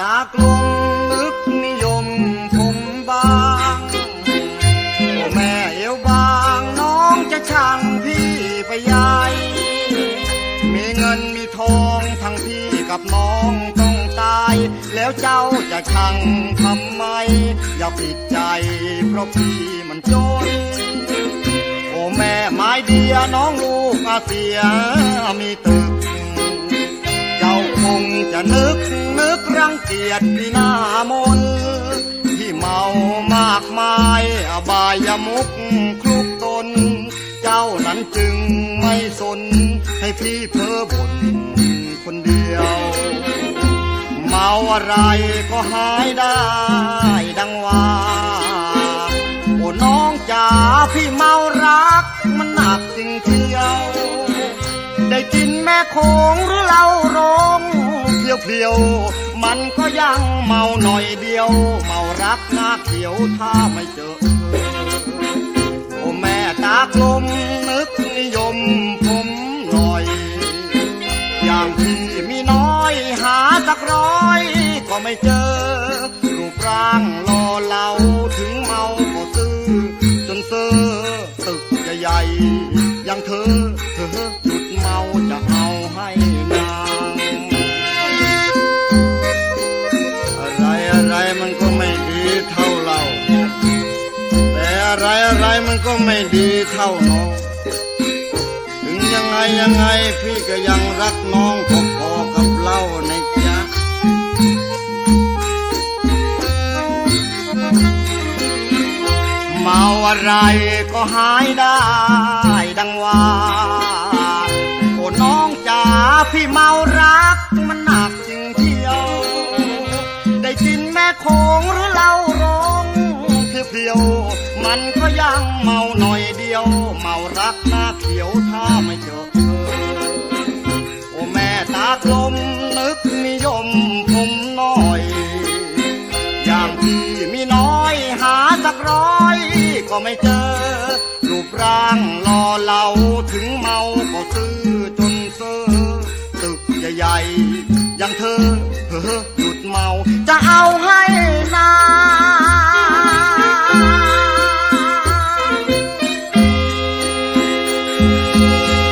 ตากลมลึกนิยมผมบางโอแม่เอวบางน้องจะช่างพี่ไปยายมีเงินมีทองทั้งพี่กับน้องต้องตาย แล้วเจ้าจะช่างทำไม อย่าผิดใจเพราะพี่มันจนโอแม่ไม้เดียน้องลูกอาเสียมีตึกเจ้าคงจะนึกนึกร เกียจพี่หน้ามนที่เมามากมายอบายมุกคลุกตน เจ้านั้นจึงไม่สน ให้พี่เพ้อบ่นคนเดียว เมาอะไรก็หายได้ดังว่าโอ้น้องจ๋าพี่เมารัก มันหนักจริงเที่ยว ได้กินแม่โคงหรือเหล้าโรงเพียวเพียวๆ มันก็ยังเมาหน่อยเดียว เมารักหน้าเขียวถ้าไม่เจอโอ้แม่ตากลมนึกนิยมผมหน่อย อย่างพี่มีน้อยหาสักร้อย ก็ไม่เจอ รูปร่างหล่อเหลาถึงเมาก็ซื้อจนเซอตึกใหญ่อย่างเธอ ก็ไม่ดีเท่าน้อง ถึงยังไงยังไงพี่ก็ยังรักน้องพอๆกับเล่าในจ๊ะเมาอะไรก็หายได้ ดังว่าโอ้น้องจ๋าพี่เมารักมันหนักจริงเที่ยว ได้กินแม่โคงหรือ ยว มันก็ยังเมาหน่อยเดียว เมารักหน้าเขียวถ้าไม่เจอโอ้แม่ตากลมนึกนิยมผมน่อย อย่างพี่มีน้อยหาสักร้อย ก็ไม่เจอ รูปร่างหล่อเหลาถึงเมาก็ซื้อจนเซอตึกใหญ่ๆอย่างเธอหยุดเมาจะเอาให้ Música